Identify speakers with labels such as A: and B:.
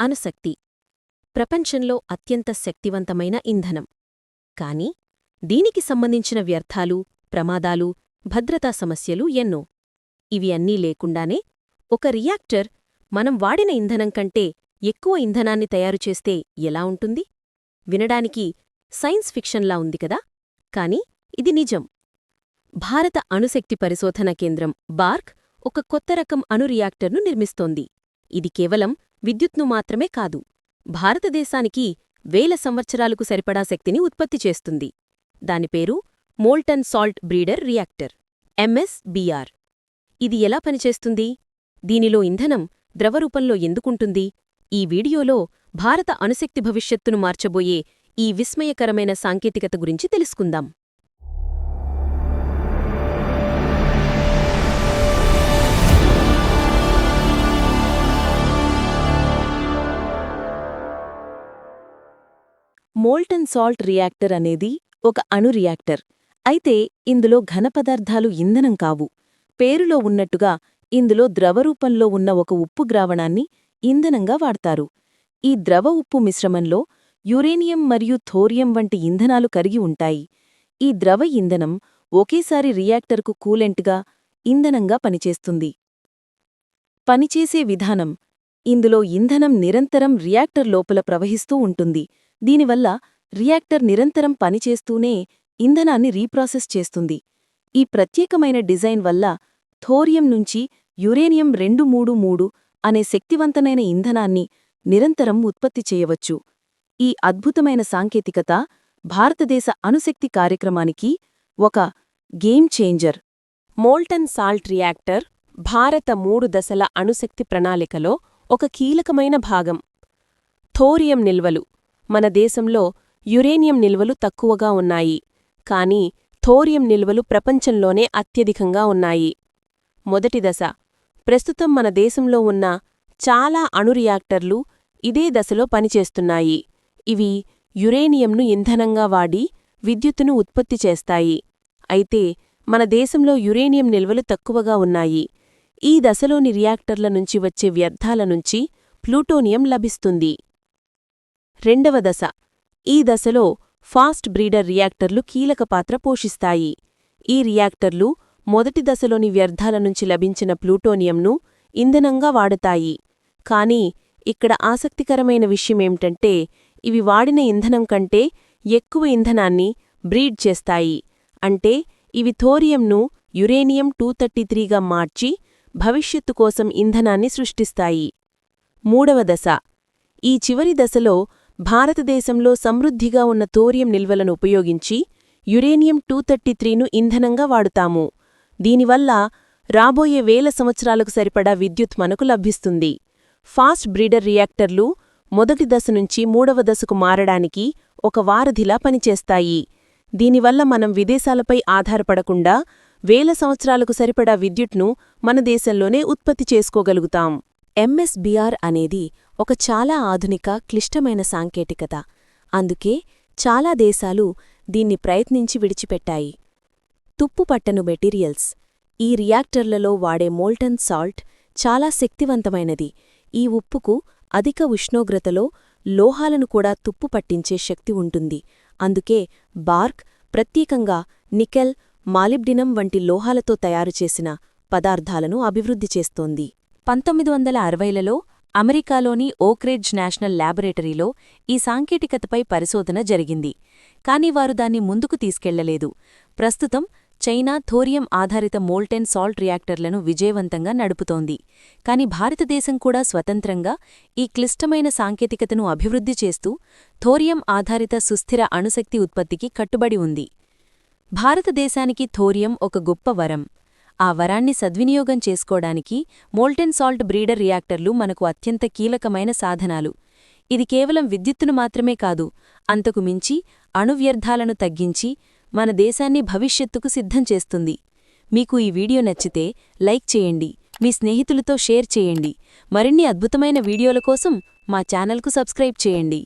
A: అణుశక్తి ప్రపంచంలో అత్యంత శక్తివంతమైన ఇంధనం. కాని దీనికి సంబంధించిన వ్యర్థాలు ప్రమాదాలు భద్రతా సమస్యలు ఎన్నో. ఇవి అన్నీ లేకుండానే ఒక రియాక్టర్ మనం వాడిన ఇంధనం కంటే ఎక్కువ ఇంధనాన్ని తయారుచేస్తే ఎలా ఉంటుంది? వినడానికి సైన్స్ ఫిక్షన్లా ఉంది కదా? కాని ఇది నిజం. భారత అణుశక్తి పరిశోధన కేంద్రం బార్క్ ఒక కొత్త రకం అణు రియాక్టర్ను నిర్మిస్తోంది. ఇది కేవలం విద్యుత్ను మాత్రమే కాదు భారతదేశానికి వేల సంవత్సరాలకు సరిపడా శక్తిని ఉత్పత్తి చేస్తుంది. దాని పేరు molten salt breeder reactor MSBR. ఇది ఎలా పనిచేస్తుంది? దీనిలో ఇంధనం ద్రవరూపంలో ఎందుకుంటుంది? ఈ వీడియోలో భారత అణుశక్తి భవిష్యత్తును మార్చబోయే ఈ విస్మయకరమైన సాంకేతికత గురించి తెలుసుకుందాం. మోల్టన్ సాల్ట్ రియాక్టర్ అనేది ఒక అణు రియాక్టర్. అయితే ఇందులో ఘనపదార్థాలు ఇంధనం కావు. పేరులో ఉన్నట్టుగా ఇందులో ద్రవరూపంలో ఉన్న ఒక ఉప్పు ద్రావణాన్ని ఇంధనంగా వాడతారు. ఈ ద్రవ ఉప్పు మిశ్రమంలో యురేనియం మరియు థోరియం వంటి ఇంధనాలు కరిగి ఉంటాయి. ఈ ద్రవ ఇంధనం ఒకేసారి రియాక్టర్కు కూలెంట్గా ఇంధనంగా పనిచేస్తుంది. పనిచేసే విధానం ఇందులో ఇంధనం నిరంతరం రియాక్టర్ లోపల ప్రవహిస్తూ ఉంటుంది. దీనివల్ల రియాక్టర్ నిరంతరం పనిచేస్తూనే ఇంధనాన్ని రీప్రాసెస్ చేస్తుంది. ఈ ప్రత్యేకమైన డిజైన్ వల్ల థోరియం నుంచి యురేనియం రెండు మూడు మూడు అనే శక్తివంతమైన ఇంధనాన్ని నిరంతరం ఉత్పత్తి చేయవచ్చు. ఈ అద్భుతమైన సాంకేతికత భారతదేశ అణుశక్తి కార్యక్రమానికి ఒక game changer. Molten salt reactor భారత మూడు దశల అణుశక్తి ప్రణాళికలో ఒక కీలకమైన భాగం. థోరియం నిల్వలు. మన దేశంలో యురేనియం నిల్వలు తక్కువగా ఉన్నాయి. కానీ థోరియం నిల్వలు ప్రపంచంలోనే అత్యధికంగా ఉన్నాయి. మొదటి దశ. ప్రస్తుతం మన దేశంలో ఉన్న చాలా అణు రియాక్టర్లు ఇదే దశలో పనిచేస్తున్నాయి. ఇవి యురేనియంను ఇంధనంగా వాడి విద్యుత్తును ఉత్పత్తి చేస్తాయి. అయితే మన దేశంలో యురేనియం నిల్వలు తక్కువగా ఉన్నాయి. ఈ దశలోని రియాక్టర్ల నుంచి వచ్చే వ్యర్థాల నుంచి ప్లూటోనియం లభిస్తుంది. రెండవ దశ. ఈ దశలో ఫాస్ట్ బ్రీడర్ రియాక్టర్లు కీలక పాత్ర పోషిస్తాయి. ఈ రియాక్టర్లు మొదటి దశలోని వ్యర్థాల నుంచి లభించిన ప్లూటోనియంను ఇంధనంగా వాడతాయి. కానీ ఇక్కడ ఆసక్తికరమైన విషయమేమిటంటే ఇవి వాడిన ఇంధనం కంటే ఎక్కువ ఇంధనాన్ని బ్రీడ్ చేస్తాయి. అంటే ఇవి థోరియంను యురేనియం టూ థర్టీ త్రీగా మార్చి భవిష్యత్తు కోసం ఇంధనాన్ని సృష్టిస్తాయి. మూడవ దశ. ఈ చివరి దశలో భారతదేశంలో సమృద్ధిగా ఉన్న తోరియం నిల్వలను ఉపయోగించి యురేనియం టూ థర్టీ త్రీను ఇంధనంగా వాడుతాము. దీనివల్ల రాబోయే వేల సంవత్సరాలకు సరిపడా విద్యుత్ మనకు లభిస్తుంది. ఫాస్ట్ బ్రీడర్ రియాక్టర్లు మొదటి దశ నుంచి మూడవ దశకు మారడానికి ఒక వారధిలా పనిచేస్తాయి. దీనివల్ల మనం విదేశాలపై ఆధారపడకుండా వేల సంవత్సరాలకు సరిపడా విద్యుత్ను మన దేశంలోనే ఉత్పత్తి చేసుకోగలుగుతాం. ఎంఎస్బిఆర్ అనేది ఒక చాలా ఆధునిక క్లిష్టమైన సాంకేతికత. అందుకే చాలా దేశాలు దీన్ని ప్రయత్నించి విడిచిపెట్టాయి. తుప్పుపట్టను మెటీరియల్స్. ఈ రియాక్టర్లలో వాడే మోల్టన్ సాల్ట్ చాలా శక్తివంతమైనది. ఈ ఉప్పుకు అధిక ఉష్ణోగ్రతలో లోహాలను కూడా తుప్పు పట్టించే శక్తి ఉంటుంది. అందుకే బార్క్ ప్రత్యేకంగా నికెల్ మాలిబ్డినం వంటి లోహాలతో తయారుచేసిన పదార్థాలను అభివృద్ధి చేస్తోంది. పంతొమ్మిది వందల అరవైలలో అమెరికాలోని ఓక్రేజ్ నేషనల్ ల్యాబొరేటరీలో ఈ సాంకేతికతపై పరిశోధన జరిగింది. కాని వారు దాన్ని ముందుకు తీసుకెళ్ళలేదు. ప్రస్తుతం చైనా థోరియం ఆధారిత మోల్టెన్ సాల్ట్ రియాక్టర్లను విజయవంతంగా నడుపుతోంది. కాని భారతదేశం కూడా స్వతంత్రంగా ఈ క్లిష్టమైన సాంకేతికతను అభివృద్ధి చేస్తూ థోరియం ఆధారిత సుస్థిర అణుశక్తి ఉత్పత్తికి కట్టుబడి ఉంది. భారతదేశానికి థోరియం ఒక గొప్ప వరం. ఆ వరాన్ని సద్వినియోగం చేసుకోవడానికి మోల్టెన్ సాల్ట్ బ్రీడర్ రియాక్టర్లు మనకు అత్యంత కీలకమైన సాధనాలు. ఇది కేవలం విద్యుత్తును మాత్రమే కాదు అంతకు మించి అణువ్యర్థాలను తగ్గించి మన దేశాన్ని భవిష్యత్తుకు సిద్ధం చేస్తుంది. మీకు ఈ వీడియో నచ్చితే లైక్ చేయండి మీ స్నేహితులతో షేర్ చేయండి. మరిన్ని అద్భుతమైన వీడియోల కోసం మా ఛానల్కు సబ్స్క్రైబ్ చేయండి.